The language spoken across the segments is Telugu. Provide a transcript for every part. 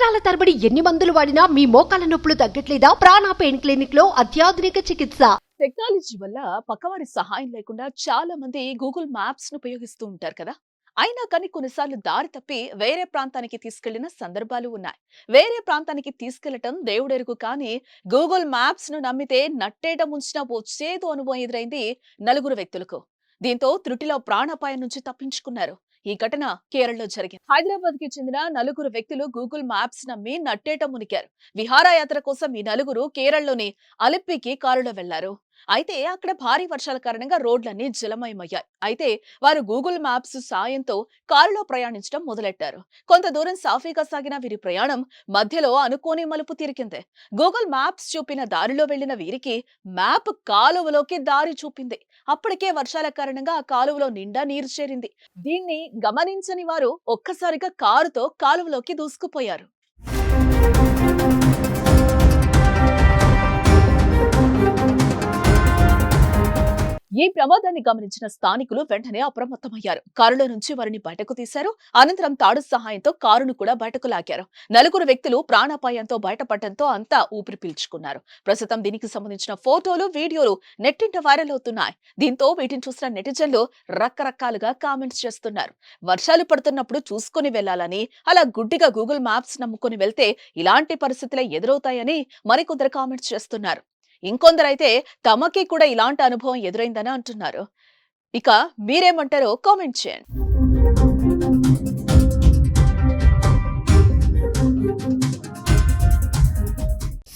సంవత్సరాల తరబడి ఎన్ని మందులు వాడినా మీ మోకాల నొప్పులు తగ్గట్లేదా? ప్రాణా పెయిన్ క్లినిక్లో అత్యాధునిక చికిత్స. టెక్నాలజీ వల్ల పక్కవారి సహాయం లేకుండా చాలా మంది గూగుల్ మ్యాప్స్ను ఉపయోగిస్తూ ఉంటారు కదా? అయినా కానీ కొన్నిసార్లు దారి తప్పి వేరే ప్రాంతానికి తీసుకెళ్ళిన సందర్భాలు ఉన్నాయి. వేరే ప్రాంతానికి తీసుకెళ్ళటం దేవుడెరుగు కానీ గూగుల్ మ్యాప్స్ను నమ్మితే నట్టేట ముంచిన ఓ చేదు అనుభవం ఎదురైంది నలుగురు వ్యక్తులకు. దీంతో త్రుటిలో ప్రాణాపాయం నుంచి తప్పించుకున్నారు. ఈ ఘటన కేరళలో జరిగింది. హైదరాబాద్కి చెందిన నలుగురు వ్యక్తులు గూగుల్ మ్యాప్స్ నమ్మి నట్టేట మునికారు విహారయాత్ర కోసం ఈ నలుగురు కేరళలోని అలిప్పికి కారులో వెళ్ళారు. అయితే అక్కడ భారీ వర్షాల కారణంగా రోడ్లన్నీ జలమయమయ్యాయి. అయితే వారు గూగుల్ మ్యాప్స్ సాయంతో కారులో ప్రయాణించడం మొదలెట్టారు. కొంత దూరం సాఫీగా సాగిన వీరి ప్రయాణం మధ్యలో అనుకోని మలుపు తిరిగింది. గూగుల్ మ్యాప్స్ చూపిన దారిలో వెళ్ళిన వీరికి మ్యాప్ కాలువలోకి దారి చూపింది. అప్పటికే వర్షాల కారణంగా ఆ కాలువలో నిండా నీరు చేరింది. దీన్ని గమనించని వారు ఒక్కసారిగా కారుతో కాలువలోకి దూసుకుపోయారు. ఈ ప్రమాదాన్ని గమనించిన స్థానికులు వెంటనే అప్రమత్తమయ్యారు. కారులో నుంచి వారిని బయటకు తీశారు. అనంతరం తాడు సహాయంతో కారును కూడా బయటకు లాగారు నలుగురు వ్యక్తులు ప్రాణాపాయంతో బయటపడటంతో అంతా ఊపిరి పీల్చుకున్నారు. ప్రస్తుతం దీనికి సంబంధించిన ఫోటోలు వీడియోలు నెట్టింట వైరల్ అవుతున్నాయి. దీంతో వీటిని చూసిన నెటిజన్లు రకరకాలుగా కామెంట్స్ చేస్తున్నారు. వర్షాలు పడుతున్నప్పుడు చూసుకొని వెళ్ళాలని అలా గుడ్డిగా గూగుల్ మ్యాప్స్ నమ్ముకుని వెళ్తే ఇలాంటి పరిస్థితులే ఎదురవుతాయని మరికొందరు కామెంట్స్ చేస్తున్నారు. ఇంకొందరైతే తమకి కూడా ఇలాంటి అనుభవం ఎదురైందని అంటున్నారు. ఇక మీరేమంటారో కామెంట్ చేయండి.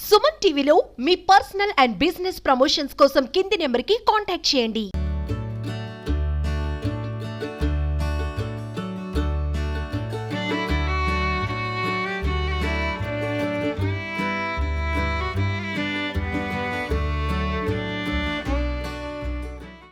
సుమన్ టీవీలో మీ పర్సనల్ అండ్ బిజినెస్ ప్రమోషన్స్ కోసం కింది నెంబర్కి కాంటాక్ట్ చేయండి.